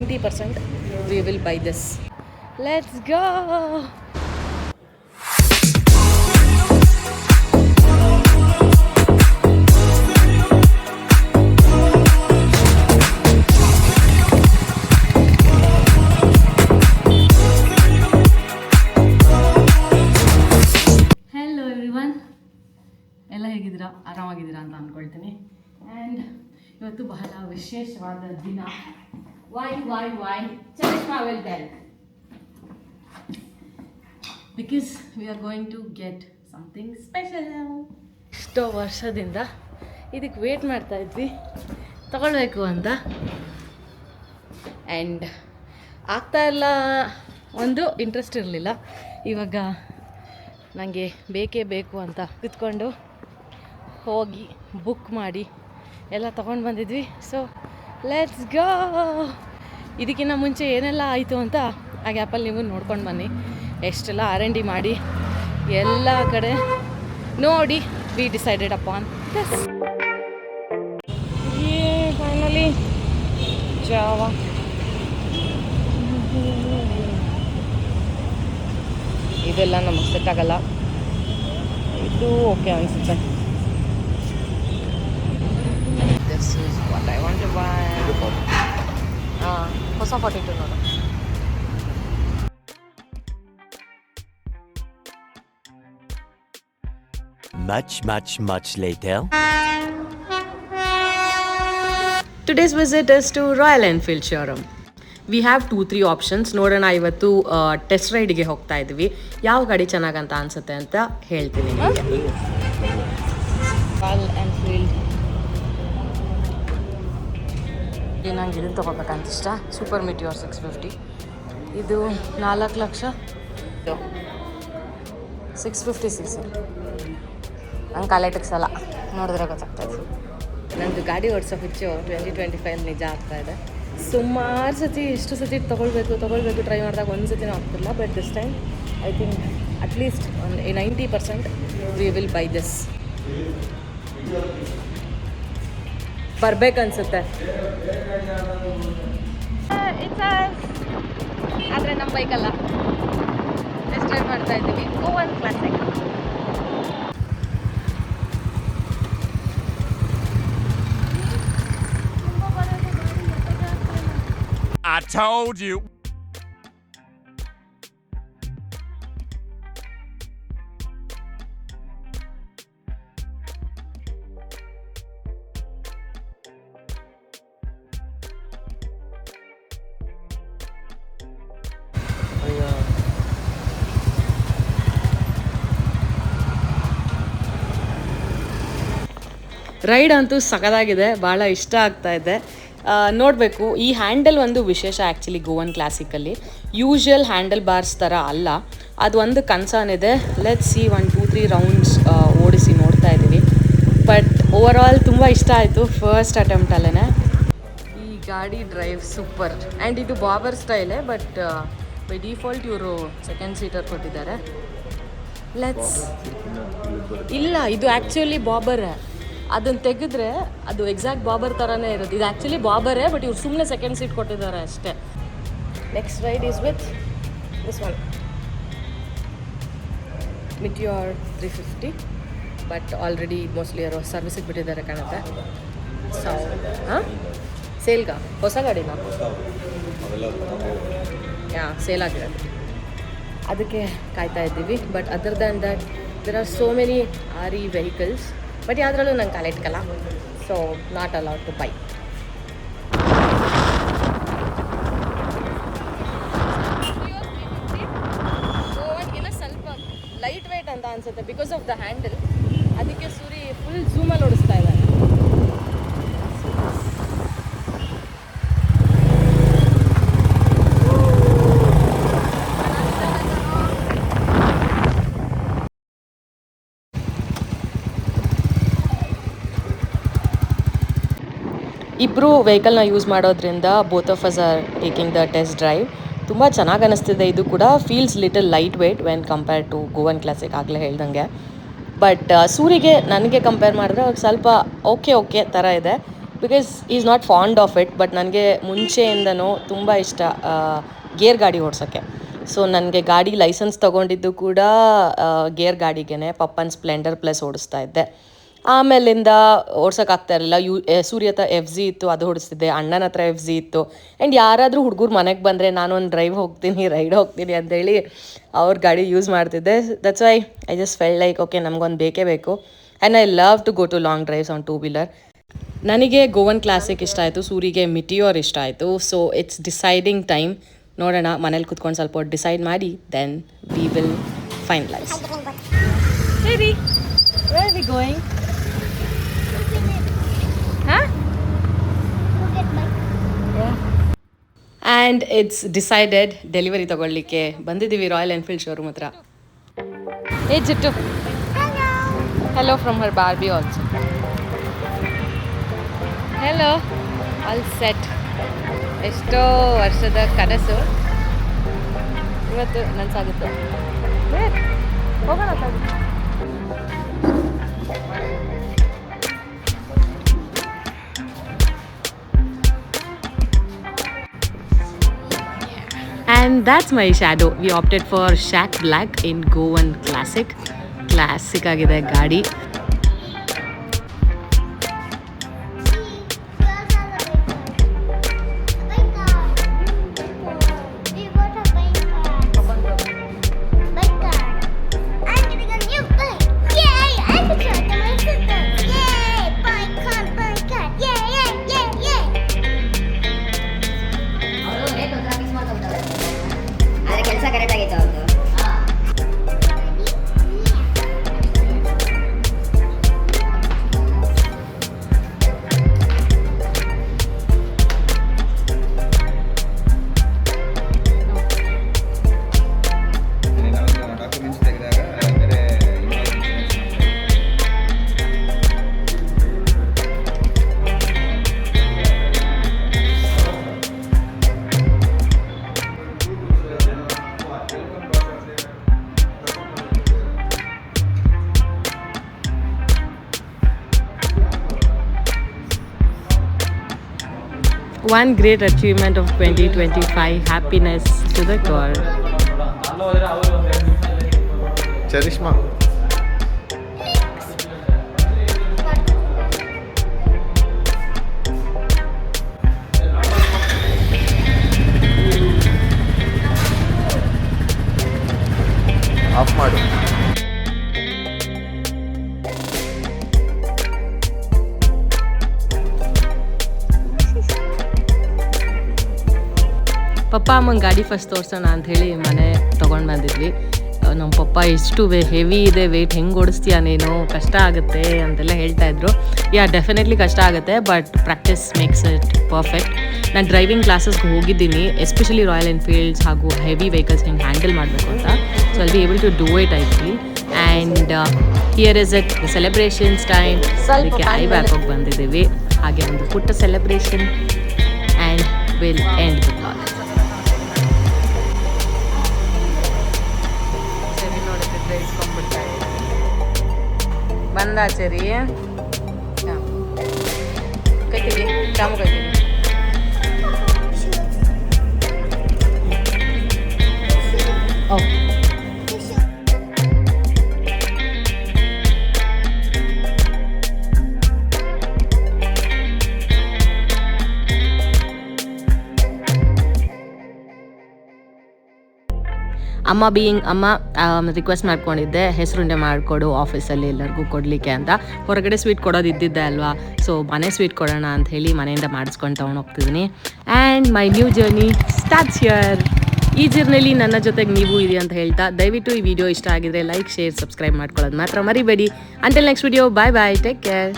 90% we will buy this. Let's go! Hello everyone ಎಲ್ಲ ಹೇಗಿದ್ದೀರಾ ಆರಾಮಾಗಿದ್ದೀರಾ ಅಂತ ಅಂದ್ಕೊಳ್ತೀನಿ ಆ್ಯಂಡ್ ಇವತ್ತು ಬಹಳ ವಿಶೇಷವಾದ ದಿನ why why why Charishma will tell. Because we are going to get something special ಎಷ್ಟೋ ವರ್ಷದಿಂದ ಇದಕ್ಕೆ ವೇಟ್ ಮಾಡ್ತಾ ಇದ್ವಿ. ತಗೊಳ್ಬೇಕು ಅಂತ. ಆ್ಯಂಡ್ ಆಗ್ತಾ ಇಲ್ಲ. ಒಂದು ಇಂಟ್ರೆಸ್ಟ್ ಇರಲಿಲ್ಲ. ಇವಾಗ ನನಗೆ ಬೇಕೇ ಬೇಕು ಅಂತ ಕುತ್ಕೊಂಡು ಹೋಗಿ ಬುಕ್ ಮಾಡಿ ಎಲ್ಲ ತೊಗೊಂಡು ಬಂದಿದ್ವಿ. ಸೊ ಲೆಟ್ಸ್ ಗೋ ಇದಕ್ಕಿಂತ ಮುಂಚೆ ಏನೆಲ್ಲ ಆಯಿತು ಅಂತ ಆ ಗ್ಯಾಪಲ್ಲಿ ನೀವು ನೋಡ್ಕೊಂಡು ಬನ್ನಿ. ಎಷ್ಟೆಲ್ಲ ಆರ್ ಎನ್ ಡಿ ಮಾಡಿ ಎಲ್ಲ ಕಡೆ ನೋಡಿ we decided upon this finally ಜಾವ ಇದೆಲ್ಲ ನಮಗೆ ಸೆಟ್ ಆಗಲ್ಲ. ಇದು ಓಕೆ ಅನಿಸುತ್ತೆ. What I want to buy ಹೊಸ ಫಾರ್ಟಿ ಟು ನೋಡು Much, much, much later. Today's visit is to Royal Enfield showroom we have two three options ನೋಡೋಣ ಇವತ್ತು ಟೆಸ್ಟ್ ರೈಡಿಗೆ ಹೋಗ್ತಾ ಇದ್ವಿ. ಯಾವ ಗಾಡಿ ಚೆನ್ನಾಗಂತ ಅನ್ಸುತ್ತೆ ಅಂತ ಹೇಳ್ತೀನಿ ಎನ್ಫೀಲ್ಡ್ ನಂಗೆ ಇದನ್ನು ತೊಗೋಬೇಕಂತ ಇಷ್ಟ ಸೂಪರ್ ಮಿಟಿಯೋರ್ ಸಿಕ್ಸ್ ಫಿಫ್ಟಿ ಇದು ನಾಲ್ಕು ಲಕ್ಷ. ಸಿಕ್ಸ್ ಫಿಫ್ಟಿ ಸಿಕ್ಸ್ ನಂಗೆ ಕಾಲೆಟಿಕ್ಸ್ ಅಲ್ಲ ನೋಡಿದ್ರೆ ಗೊತ್ತಾಗ್ತಾ ಇದೆ ನಂದು ಗಾಡಿ ಓಡಿಸೋ ಹುಚ್ಚು ಟ್ವೆಂಟಿ ಟ್ವೆಂಟಿ ಫೈವ್ ನಿಜ ಆಗ್ತಾ ಇದೆ. ಸುಮಾರು ಸತಿ ಎಷ್ಟು ಸತಿ ತೊಗೊಳ್ಬೇಕು ತೊಗೊಳ್ಬೇಕು ಟ್ರೈ ಮಾಡಿದಾಗ ಒಂದು ಸತಿನೂ ಆಗ್ತಿಲ್ಲ but this time I think at least ಒಂದು ninety percent we will buy this ಬರ್ಬೇಕನ್ಸುತ್ತೆ. ಆದರೆ ನಮ್ಮ ಬೈಕಲ್ಲ ಟೆಸ್ಟ್ ಡ್ರೈವ್ ಮಾಡ್ತಾ ಇದ್ದೀವಿ. Goan classic I told you. Ride ಅಂತೂ ಸಖದಾಗಿದೆ ಭಾಳ ಇಷ್ಟ ಆಗ್ತಾ ಇದೆ. ನೋಡಬೇಕು ಈ ಹ್ಯಾಂಡಲ್ ಒಂದು ವಿಶೇಷ ಆ್ಯಕ್ಚುಲಿ ಗೋವನ್ ಕ್ಲಾಸಿಕಲ್ಲಿ ಯೂಶ್ವಲ್ ಹ್ಯಾಂಡಲ್ ಬಾರ್ಸ್ ಥರ ಅಲ್ಲ ಅದು ಒಂದು ಕನ್ಸರ್ನ್ ಇದೆ. Let see one two three rounds ಓಡಿಸಿ ನೋಡ್ತಾ ಇದ್ದೀವಿ. ಬಟ್ ಓವರ್ ಆಲ್ ತುಂಬ ಇಷ್ಟ ಆಯಿತು ಫಸ್ಟ್ ಅಟೆಂಪ್ಟಲ್ಲೇ ಈ ಗಾಡಿ ಡ್ರೈವ್ ಸೂಪರ್ ಆ್ಯಂಡ್ ಇದು ಬಾಬರ್ ಸ್ಟೈಲೇ ಬಟ್ ಬೈ ಡಿಫಾಲ್ಟ್ ಇವರು ಸೆಕೆಂಡ್ ಸೀಟರ್ ಕೊಟ್ಟಿದ್ದಾರೆ. ಲೆಟ್ಸ್ ಇಲ್ಲ ಇದು ಆ್ಯಕ್ಚುಲಿ ಬಾಬರ್ ಅದನ್ನು ತೆಗೆದ್ರೆ ಅದು ಎಕ್ಸಾಕ್ಟ್ ಬಾಬರ್ ತರಾನೇ ಇರೋದು ಇದು ಆ್ಯಕ್ಚುಲಿ ಬಾಬರೇ ಬಟ್ ಇವ್ರು ಸುಮ್ಮನೆ ಸೆಕೆಂಡ್ ಸೀಟ್ ಕೊಟ್ಟಿದ್ದಾರೆ ಅಷ್ಟೇ. Next ride is with this one Meteor three fifty but already mostly ಅವರು ಸರ್ವಿಸಿಗೆ ಬಿಟ್ಟಿದ್ದಾರೆ ಕಾಣುತ್ತೆ. ಸೊ ಹಾಂ? ಸೇಲ್ಗಾ ಹೊಸ ಗಾಡಿನಾ? ಯಾ ಸೇಲ್ ಆಗಿರೋದು. ಅದಕ್ಕೆ ಕಾಯ್ತಾ ಇದ್ದೀವಿ but other than that there are so many ary vehicles but ಯಾವುದ್ರಲ್ಲೂ ನಂಗೆ ಕಾಲ ಇಟ್ಕಲ್ಲ. So not allowed to buy ಸ್ವಲ್ಪ ಲೈಟ್ ವೆಯ್ಟ್ ಅಂತ ಅನ್ಸುತ್ತೆ ಬಿಕಾಸ್ ಆಫ್ ದ ಹ್ಯಾಂಡಲ್ ಅದಕ್ಕೆ ಸೂರಿ ಫುಲ್ ಝೂಮಲ್ಲಿ ಓಡಿಸ್ತಾ ಇದ್ದಾರೆ ಇಬ್ಬರು ವೆಹಿಕಲ್ನ ಯೂಸ್ ಮಾಡೋದ್ರಿಂದ both of us are taking the test drive ತುಂಬ ಚೆನ್ನಾಗಿ ಅನ್ನಿಸ್ತಿದೆ ಇದು ಕೂಡ feels little light weight when compare to Goan classic ಆಗಲೇ ಹೇಳ್ದಂಗೆ. ಬಟ್ ಸೂರಿಗೆ ನನಗೆ ಕಂಪೇರ್ ಮಾಡಿದ್ರೆ ಸ್ವಲ್ಪ ಓಕೆ ಓಕೆ ಥರ ಇದೆ. Because is not fond of it but ನನಗೆ ಮುಂಚೆಯಿಂದನೂ ತುಂಬ ಇಷ್ಟ ಗೇರ್ ಗಾಡಿ ಓಡಿಸೋಕ್ಕೆ. ಸೊ ನನಗೆ ಗಾಡಿ ಲೈಸೆನ್ಸ್ ತೊಗೊಂಡಿದ್ದು ಕೂಡ ಗೇರ್ ಗಾಡಿಗೆ ಪಪ್ಪನ್ ಸ್ಪ್ಲೆಂಡರ್ ಪ್ಲಸ್ ಓಡಿಸ್ತಾ ಇದ್ದೆ. ಆಮೇಲಿಂದ ಓಡ್ಸೋಕ್ಕಾಗ್ತಾ ಇರಲಿಲ್ಲ. ಯು ಸೂರ್ಯ ಹತ್ರ ಎಫ್ ಜಿ ಇತ್ತು, ಅದು ಹೊಡಿಸ್ತಿದ್ದೆ. ಅಣ್ಣನ ಹತ್ರ ಎಫ್ ಜಿ ಇತ್ತು. ಆ್ಯಂಡ್ ಯಾರಾದರೂ ಹುಡುಗರು ಮನೆಗೆ ಬಂದರೆ ನಾನು ಒಂದು ಡ್ರೈವ್ ಹೋಗ್ತೀನಿ ರೈಡ್ ಹೋಗ್ತೀನಿ ಅಂತೇಳಿ ಅವ್ರ ಗಾಡಿ ಯೂಸ್ ಮಾಡ್ತಿದ್ದೆ. That's why I just fell like okay ನಮಗೊಂದು ಬೇಕೇ ಬೇಕು. And I love to go to long drives on two wheeler ನನಗೆ ಗೋವನ್ ಕ್ಲಾಸಿಕ್ ಇಷ್ಟ ಆಯಿತು ಸೂರಿಗೆ ಮಿಟಿಯೋರ್ ಇಷ್ಟ ಆಯಿತು. ಸೊ ಇಟ್ಸ್ ಡಿಸೈಡಿಂಗ್ ಟೈಮ್ ನೋಡೋಣ, ಮನೇಲಿ ಕುತ್ಕೊಂಡು ಸ್ವಲ್ಪ ಡಿಸೈಡ್ ಮಾಡಿ ದೆನ್ ವಿ ವಿಲ್ ಫೈನಲೈಸ್ ಸರಿ where we going and it's decided delivery ತಗೊಳ್ಳಿಕ್ಕೆ ಬಂದಿದ್ದೀವಿ ರಾಯಲ್ ಎನ್ಫೀಲ್ಡ್ ಶೋರೂಮ್ ಹತ್ರ. ಏ Jittu hello from her Barbie also hello all set ಎಷ್ಟೋ ವರ್ಷದ ಕನಸು. ಇವತ್ತು ನನಸಾಗುತ್ತೆ ಹೋಗೋಣ And that's my shadow. We opted for Shack Black in Goan Classic. Classic ಆಗಿದೆ ಗಾಡಿ ಆದ್ರೆ ಕೆಲಸ one great achievement of 2025 happiness to the core. Charisma. ಪಪ್ಪ ಅಮ್ಮಂಗೆ ಗಾಡಿ ಫಸ್ಟ್ ತೋರಿಸೋಣ ಅಂತ ಹೇಳಿ ಮನೆ ತೊಗೊಂಡು ಬಂದಿದ್ವಿ. ನಮ್ಮ ಪಪ್ಪ ಎಷ್ಟು ವೇ ಹೆವಿ ಇದೆ ವೆಯ್ಟ್ ಹೆಂಗೆ ಓಡಿಸ್ತೀಯ ನೀನು? ಕಷ್ಟ ಆಗುತ್ತೆ ಅಂತೆಲ್ಲ ಹೇಳ್ತಾ ಇದ್ರು. ಯಾ ಡೆಫಿನೆಟ್ಲಿ ಕಷ್ಟ ಆಗುತ್ತೆ but practice makes it perfect ನಾನು ಡ್ರೈವಿಂಗ್ ಕ್ಲಾಸಸ್ಗೆ ಹೋಗಿದ್ದೀನಿ ಎಸ್ಪೆಷಲಿ ರಾಯಲ್ ಎನ್ಫೀಲ್ಡ್ಸ್ ಹಾಗೂ ಹೆವಿ ವೆಹಿಕಲ್ಸ್ ಹೆಂಗೆ ಹ್ಯಾಂಡಲ್ ಮಾಡಬೇಕು ಅಂತ. ಸೊ ಅಲ್ಲಿ able to do it I feel and here is it celebrations time ಅದಕ್ಕೆ ಐ ಬ್ಯಾಕ್ ಹೋಗಿ ಬಂದಿದ್ದೀವಿ. ಹಾಗೆ ಒಂದು ಪುಟ್ಟ celebration and will end the ಬಂದ ಸರಿ ಕೈ ತೆಗಿ ಚಾಮು ಕೈ ತೆಗಿ ಅಮ್ಮ ಬೀಯಿಂಗ್ ಅಮ್ಮ ರಿಕ್ವೆಸ್ಟ್ ಮಾಡ್ಕೊಂಡಿದ್ದೆ, ಹೆಸರುಂಡೆ ಮಾಡಿಕೊಡು ಆಫೀಸಲ್ಲಿ ಎಲ್ಲರಿಗೂ ಕೊಡಲಿಕ್ಕೆ ಅಂತ. ಹೊರಗಡೆ ಸ್ವೀಟ್ ಕೊಡೋದು ಇದ್ದಿದ್ದೆ ಅಲ್ವಾ? ಸೊ ಮನೆ ಸ್ವೀಟ್ ಕೊಡೋಣ ಅಂತ ಹೇಳಿ ಮನೆಯಿಂದ ಮಾಡಿಸ್ಕೊಂಡು ತೊಗೊಂಡು ಹೋಗ್ತಿದ್ದೀನಿ and my new journey starts ಯರ್ ಈ ಜರ್ನಲ್ಲಿ ನನ್ನ ಜೊತೆಗೆ ನೀವು ಇದೆ ಅಂತ ಹೇಳ್ತಾ, ದಯವಿಟ್ಟು ಈ ವಿಡಿಯೋ ಇಷ್ಟ ಆಗಿದ್ರೆ ಲೈಕ್ ಶೇರ್ ಸಬ್ಸ್ಕ್ರೈಬ್ ಮಾಡ್ಕೊಳ್ಳೋದು ಮಾತ್ರ ಮರಿಬೇಡಿ. Until next video bye bye take care